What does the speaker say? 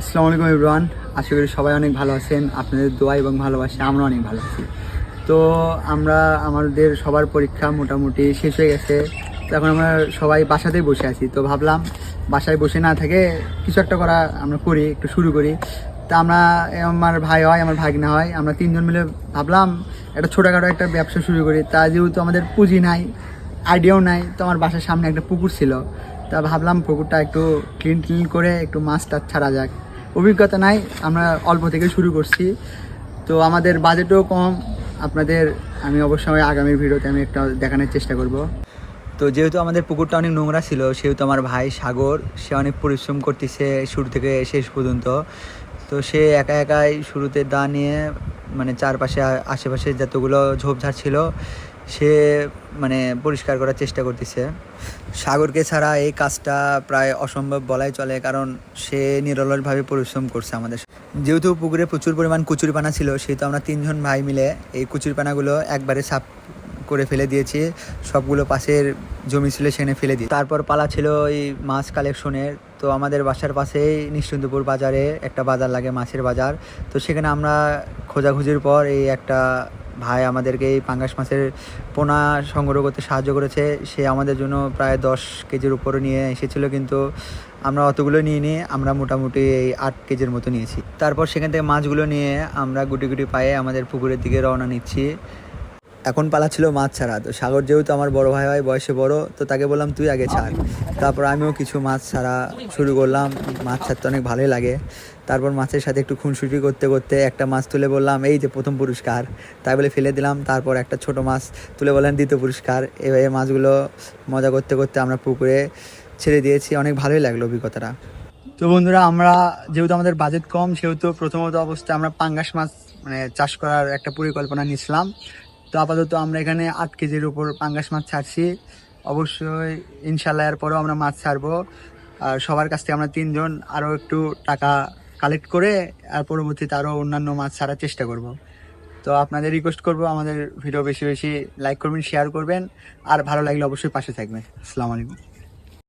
আসসালামু আলাইকুম ইব্রান আশা করি সবাই অনেক ভালো আছেন। আপনাদের দোয়া এবং ভালোবাসে, আমরা অনেক ভালো আছি। তো আমরা, আমাদের সবার পরীক্ষা মোটামুটি শেষ হয়ে গেছে। এখন আমরা সবাই বাসাতেই বসে আছি। তো ভাবলাম, বাসায় বসে না থেকে কিছু একটা করা আমরা করি, একটু শুরু করি। তা আমরা, আমার ভাই হয়, আমার ভাগনা হয়, আমরা তিনজন মিলে ভাবলাম, একটা ছোটোখাটো একটা ব্যবসা শুরু করি। তা যেহেতু আমাদের পুঁজি নাই, আইডিয়াও নাই, তো আমার বাসার সামনে একটা পুকুর ছিল। তা ভাবলাম পুকুরটা একটু ক্লিন ক্লিন করে, একটু মাছ টাছ ছাড়া যাক। অভিজ্ঞতা নাই, আমরা অল্প থেকে শুরু করছি। তো আমাদের বাজেটও কম, আপনাদের আমি অবশ্যই আগামী ভিডিওতে আমি একটা দেখানোর চেষ্টা করব। তো যেহেতু আমাদের পুকুরটা অনেক নোংরা ছিল, সেহেতু আমার ভাই সাগর, সে অনেক পরিশ্রম করতেছে শুরু থেকে শেষ পর্যন্ত। তো সে একা একাই শুরুতে দা নিয়ে মানে চারপাশে, আশেপাশে যতগুলো ঝোপঝাড় ছিল সে মানে পরিষ্কার করার চেষ্টা করতেছে। সাগরকে ছাড়া এই কাজটা প্রায় অসম্ভব বলাই চলে, কারণ সে নিরলসভাবে পরিশ্রম করছে আমাদের যেহেতু পুকুরে প্রচুর পরিমাণ কুচুরিপানা ছিল, সেহেতু আমরা তিনজন ভাই মিলে এই কুচুরিপানাগুলো একবারে সাফ করে ফেলে দিয়েছি। সবগুলো পাশের জমি ছিল, সেখানে ফেলে দিই তারপর পালা ছিল এই মাছ কালেকশনের তো আমাদের বাসার পাশেই নিশ্চিন্তপুর বাজারে একটা বাজার লাগে, মাছের বাজার। তো সেখানে আমরা খোঁজাখুঁজির পর এই একটা ভাই আমাদেরকে এই পাঙ্গাস মাছের পোনা সংগ্রহ করতে সাহায্য করেছে। সে আমাদের জন্য প্রায় দশ কেজির উপরে নিয়ে এসেছিল, কিন্তু আমরা অতগুলো নিয়ে নিয়ে আমরা মোটামুটি এই আট কেজির মতো নিয়েছি। তারপর সেখান থেকে মাছগুলো নিয়ে আমরা গুটি গুটি পায়ে আমাদের পুকুরের দিকে রওনা নিচ্ছি। এখন পালা ছিল মাছ ছাড়া। তো সাগর যেহেতু আমার বড় ভাই হয়, বয়সে বড়, তো তাকে বললাম, তুই আগে ছাড়। তারপর আমিও কিছু মাছ ছাড়া শুরু করলাম। মাছ ছাড়তে অনেক ভালোই লাগে। তারপর মাছের সাথে একটু খুনসুটি করতে করতে একটা মাছ তুলে বললাম, এই যে প্রথম পুরস্কার। তাই বলে ফেলে দিলাম। তারপর একটা ছোট মাছ তুলে বললেন, দ্বিতীয় পুরস্কার। এভাবে মাছগুলো মজা করতে করতে আমরা পুকুরে ছেড়ে দিয়েছি। অনেক ভালোই লাগল অভিজ্ঞতাটা। তো বন্ধুরা, আমরা যেহেতু আমাদের বাজেট কম, সেহেতু প্রথমত অবস্থায় আমরা পাঙ্গাস মাছ মানে চাষ করার একটা পরিকল্পনা নিয়েছিলাম। তো আপাতত আমরা এখানে আট কেজির উপর পাঙ্গাস মাছ ছাড়ছি। অবশ্যই ইনশাল্লাহ এর পরেও আমরা মাছ ছাড়বো। আর সবার কাছ থেকে আমরা তিনজন আরও একটু টাকা কালেক্ট করে আর পরবর্তীতে আরও অন্যান্য মাছ ছাড়ার চেষ্টা করব। তো আপনাদের রিকোয়েস্ট করব আমাদের ভিডিও বেশি বেশি লাইক করবেন শেয়ার করবেন। আর ভালো লাগলে অবশ্যই পাশে থাকবেন। আসসালামু আলাইকুম।